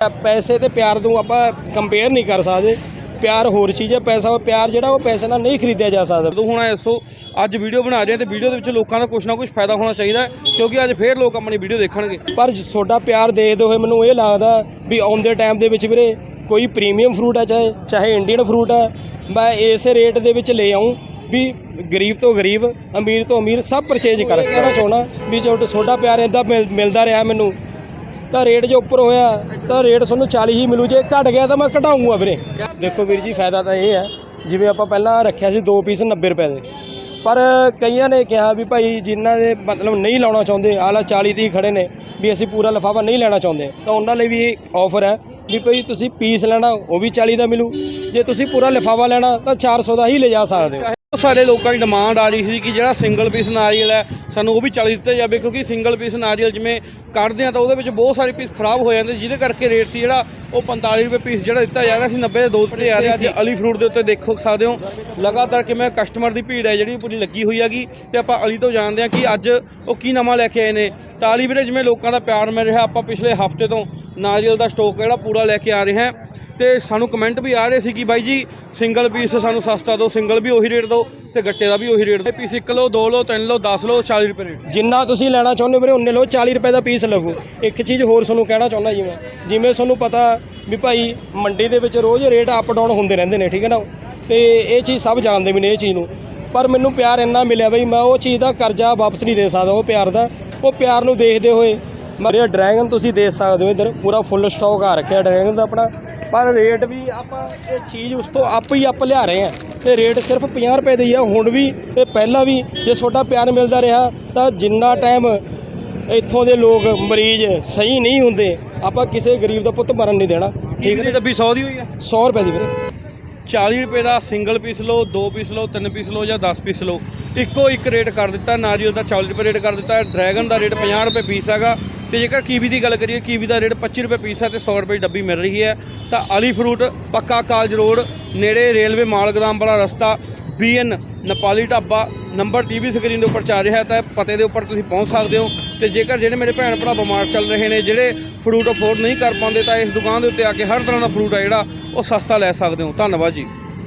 ਪੈਸੇ ਤੇ ਪਿਆਰ ਨੂੰ ਆਪਾਂ ਕੰਪੇਅਰ ਨਹੀਂ ਕਰ ਸਕਦੇ। ਪਿਆਰ ਹੋਰ ਚੀਜ਼ ਹੈ ਪੈਸਾ ਪਿਆਰ ਜਿਹੜਾ ਉਹ ਪੈਸੇ ਨਾਲ ਨਹੀਂ ਖਰੀਦਿਆ ਜਾ ਸਕਦਾ। ਤੂੰ ਹੁਣ ਐਸੋ ਅੱਜ ਵੀਡੀਓ ਬਣਾ ਰਹੇ ਤੇ ਵੀਡੀਓ ਦੇ ਵਿੱਚ ਲੋਕਾਂ ਦਾ ਕੁਝ ਨਾ ਕੁਝ ਫਾਇਦਾ ਹੋਣਾ ਚਾਹੀਦਾ ਕਿਉਂਕਿ ਅੱਜ ਫੇਰ ਲੋਕ ਆਪਣੀ ਵੀਡੀਓ ਦੇਖਣਗੇ। ਪਰ ਤੁਹਾਡਾ ਪਿਆਰ ਦੇਖਦੇ ਹੋਏ ਮੈਨੂੰ ਇਹ ਲੱਗਦਾ ਵੀ ਆਉਂਦੇ ਟਾਈਮ ਦੇ ਵਿੱਚ ਵੀਰੇ ਕੋਈ ਪ੍ਰੀਮੀਅਮ ਫਰੂਟ ਹੈ ਚਾਹੇ ਚਾਹੇ ਇੰਡੀਅਨ ਫਰੂਟ ਹੈ ਮੈਂ ਇਸੇ ਰੇਟ ਦੇ ਵਿੱਚ ਲੈ ਆਉਂ ਵੀ ਗਰੀਬ ਤੋਂ ਗਰੀਬ ਅਮੀਰ ਤੋਂ ਅਮੀਰ ਸਭ ਪਰਚੇਜ ਕਰ ਕਹਿਣਾ ਚਾਹਣਾ ਵੀ ਜੋ ਤੁਹਾਡਾ ਪਿਆਰ ਇੰਦਾ ਮਿਲਦਾ ਰਿਹਾ ਮੈਨੂੰ ਤਾਂ ਰੇਟ ਜੇ ਉੱਪਰ ਹੋਇਆ, ਤਾਂ ਰੇਟ ਤੁਹਾਨੂੰ 40 ਹੀ ਮਿਲੂ। ਜੇ ਘਟ ਗਿਆ ਤਾਂ ਮੈਂ ਘਟਾਉਂਗਾ ਵੀਰੇ। ਦੇਖੋ ਵੀਰ ਜੀ, ਫਾਇਦਾ ਤਾਂ ਇਹ ਹੈ, ਜਿਵੇਂ ਆਪਾਂ ਪਹਿਲਾਂ ਰੱਖਿਆ ਸੀ 2 ਪੀਸ 90 ਰੁਪਏ ਦੇ। ਪਰ ਕਈਆਂ ਨੇ ਕਿਹਾ ਵੀ ਭਾਈ ਜਿਨ੍ਹਾਂ ਦੇ ਮਤਲਬ ਨਹੀਂ ਲਾਉਣਾ ਚਾਹੁੰਦੇ ਆਲਾ 40 ਦੀ ਖੜੇ ਨੇ, ਵੀ ਅਸੀਂ ਪੂਰਾ ਲਿਫਾਫਾ ਨਹੀਂ ਲੈਣਾ ਚਾਹੁੰਦੇ। ਤਾਂ ਉਹਨਾਂ ਲਈ ਵੀ ਆਫਰ ਹੈ ਵੀ ਭਾਈ ਤੁਸੀਂ ਪੀਸ ਲੈਣਾ, ਉਹ ਵੀ 40 ਦਾ ਮਿਲੂ। ਜੇ ਤੁਸੀਂ ਪੂਰਾ ਲਿਫਾਫਾ ਲੈਣਾ, ਤਾਂ 400 ਦਾ ਹੀ ਲਿਜਾ ਸਕਦੇ ਹੋ। ਬਹੁਤ ਸਾਰੇ ਲੋਕਾਂ ਦੀ ਡਿਮਾਂਡ ਆ ਰਹੀ ਸੀ ਕਿ ਜਿਹੜਾ ਸਿੰਗਲ ਪੀਸ ਨਾਰੀਅਲ ਹੈ, ਸਾਨੂੰ ਉਹ ਵੀ ਚੱਲ ਦਿੱਤਾ ਜਾਵੇ, ਕਿਉਂਕਿ ਸਿੰਗਲ ਪੀਸ ਨਾਰੀਅਲ ਜਿਵੇਂ ਕੱਢਦੇ ਆ ਤਾਂ ਉਹਦੇ ਵਿੱਚ ਬਹੁਤ ਸਾਰੇ ਪੀਸ ਖਰਾਬ ਹੋ ਜਾਂਦੇ, ਜਿਹਦੇ ਕਰਕੇ ਰੇਟ ਸੀ ਜਿਹੜਾ, ਉਹ 45 ਰੁਪਏ ਪੀਸ ਜਿਹੜਾ ਦਿੱਤਾ ਜਾ ਰਿਹਾ ਸੀ 90 ਦੇ ਦੋ ਦਿੱਤੇ ਆ ਰਹੇ ਸੀ। ਅਲੀ ਫਰੂਟ ਦੇ ਉੱਤੇ ਦੇਖੋ ਸਕਦੇ ਹੋ, ਲਗਾਤਾਰ ਕਿਵੇਂ ਕਸਟਮਰ ਦੀ ਭੀੜ ਹੈ, ਜਿਹੜੀ ਪੂਰੀ ਲੱਗੀ ਹੋਈ ਹੈਗੀ, ਤੇ ਆਪਾਂ ਅਲੀ ਤੋਂ ਜਾਣਦੇ ਹਾਂ ਕਿ ਅੱਜ ਉਹ ਕੀ ਨਵਾਂ ਲੈ ਕੇ ਆਏ ਨੇ। ਤਾਲੀ ਅਲੀ ਵੀਰੇ, ਜਿਵੇਂ ਲੋਕਾਂ ਦਾ ਪਿਆਰ ਮਿਲ ਰਿਹਾ, ਆਪਾਂ ਪਿਛਲੇ ਹਫ਼ਤੇ ਤੋਂ ਨਾਰੀਅਲ ਦਾ ਸਟਾਕ ਜਿਹੜਾ ਪੂਰਾ ਲੈ ਕੇ ਆ ਰਹੇ ਹਾਂ। ਤੇ ਸਾਨੂੰ ਕਮੈਂਟ ਵੀ ਆ ਰਹੇ ਸੀ ਕਿ ਬਾਈ ਜੀ ਸਿੰਗਲ ਪੀਸ ਸਾਨੂੰ ਸਸਤਾ ਦਿਓ ਸਿੰਗਲ ਵੀ ਉਹੀ ਰੇਟ ਦਿਓ ਤੇ ਗੱਟੇ ਦਾ ਵੀ ਉਹੀ ਰੇਟ ਦਿਓ। ਪੀਸ 1 ਲਓ 2 ਲਓ 3 ਲਓ 10 ਲਓ 40 ਰੁਪਏ ਰੇਟ ਜਿੰਨਾ ਤੁਸੀਂ ਲੈਣਾ ਚਾਹੁੰਦੇ ਹੋ ਵੀਰੇ ਉਹਨੇ ਲਓ 40 ਰੁਪਏ ਦਾ ਪੀਸ ਲੱਗੂ ਇੱਕ ਚੀਜ਼ ਹੋਰ ਤੁਹਾਨੂੰ ਕਹਿਣਾ ਚਾਹੁੰਦਾ ਜੀ ਮੈਂ, ਜਿਵੇਂ ਤੁਹਾਨੂੰ ਪਤਾ ਵੀ ਭਾਈ ਮੰਡੀ ਦੇ ਵਿੱਚ ਰੋਜ਼ ਰੇਟ ਅਪ ਡਾਊਨ ਹੁੰਦੇ ਰਹਿੰਦੇ ਨੇ, ਠੀਕ ਹੈ ਨਾ? ਤੇ ਇਹ ਚੀਜ਼ ਸਭ ਜਾਣਦੇ ਵੀ ਨੇ ਇਹ ਚੀਜ਼ ਨੂੰ। ਪਰ ਮੈਨੂੰ ਪਿਆਰ ਇੰਨਾ ਮਿਲਿਆ ਬਈ, ਮੈਂ ਉਹ ਚੀਜ਼ ਦਾ ਕਰਜ਼ਾ ਵਾਪਸ ਨਹੀਂ ਦੇ ਸਕਦਾ, ਉਹ ਪਿਆਰ ਦਾ। ਉਹ ਪਿਆਰ ਨੂੰ ਦੇਖਦੇ ਹੋਏ ਮੇਰੇ ਡਰੈਗਨ ਤੁਸੀਂ ਦੇਖ ਸਕਦੇ ਹੋ ਇੱਧਰ, ਪੂਰਾ ਫੁੱਲ ਸਟਾਕ ਆ ਰੱਖਿਆ ਡਰੈਗਨ ਦਾ ਆਪਣਾ। ਪਰ ਰੇਟ ਵੀ ਆਪਾਂ ਇਹ ਚੀਜ਼ ਉਸ ਤੋਂ ਆਪ ਹੀ ਆਪ ਲਿਆ ਰਹੇ ਆ ਤੇ ਰੇਟ ਸਿਰਫ 50 ਰੁਪਏ ਦੀ ਆ ਹੁਣ ਵੀ ਤੇ ਪਹਿਲਾਂ ਵੀ ਜੇ ਤੁਹਾਡਾ ਪਿਆਰ ਮਿਲਦਾ ਰਿਹਾ ਤਾਂ ਜਿੰਨਾ ਟਾਈਮ ਇੱਥੋਂ ਦੇ ਲੋਕ ਮਰੀਜ਼ ਸਹੀ ਨਹੀਂ ਹੁੰਦੇ ਆਪਾਂ ਕਿਸੇ ਗਰੀਬ ਦਾ ਪੁੱਤ ਮਰਨ ਨਹੀਂ ਦੇਣਾ। ਠੀਕ ਹੈ ਡੱਬੀ 100 ਦੀ ਹੋਈ ਹੈ 100 ਰੁਪਏ ਦੀ ਵੀਰੇ। 40 ਰੁਪਏ ਦਾ ਸਿੰਗਲ ਪੀਸ ਲਓ 2 ਪੀਸ ਲਓ 3 ਪੀਸ ਲਓ ਜਾਂ 10 ਪੀਸ ਲਓ। ਇੱਕੋ ਇੱਕ ਰੇਟ ਕਰ ਦਿੱਤਾ ਨਾਰੀਅਲ ਦਾ 40 ਰੁਪਏ ਰੇਟ ਕਰ ਦਿੱਤਾ ਡਰੈਗਨ ਦਾ ਰੇਟ 50 ਰੁਪਏ ਪੀਸ ਹੈਗਾ। ਤੇ ਜੇਕਰ ਕੀਵੀ ਦੀ ਗੱਲ ਕਰੀਏ, ਕੀਵੀ ਦਾ ਰੇਟ 25 ਰੁਪਏ ਪੀਸ ਹੈ ਤੇ 100 ਰੁਪਏ ਡੱਬੀ ਮਿਲ ਰਹੀ ਹੈ। ਤਾਂ ਅਲੀ ਫਰੂਟ, ਪੱਕਾ ਕਾਲਜ ਰੋਡ, ਨੇੜੇ ਰੇਲਵੇ ਮਾਲਗਰਾਮ ਵਾਲਾ ਰਸਤਾ BN Nepali Dhaba, number TV screen ਦੇ ਉੱਪਰ ਚੱਲ ਰਿਹਾ ਤਾਂ ਪਤੇ ਦੇ ਉੱਪਰ ਤੁਸੀਂ ਪਹੁੰਚ ਸਕਦੇ ਹੋ। ਤੇ ਜੇਕਰ ਜਿਹੜੇ ਮੇਰੇ ਭੈਣ ਭਰਾ ਬਿਮਾਰ ਚੱਲ ਰਹੇ ਨੇ, ਜਿਹੜੇ ਫਰੂਟ ਅਫੋਰਡ ਨਹੀਂ ਕਰ ਪਾਉਂਦੇ ਤਾਂ ਇਸ ਦੁਕਾਨ ਦੇ ਉੱਤੇ ਆ ਕੇ ਹਰ ਤਰ੍ਹਾਂ ਦਾ ਫਰੂਟ ਹੈ ਜਿਹੜਾ, ਉਹ ਸਸਤਾ ਲੈ ਸਕਦੇ ਹੋ। ਧੰਨਵਾਦ ਜੀ।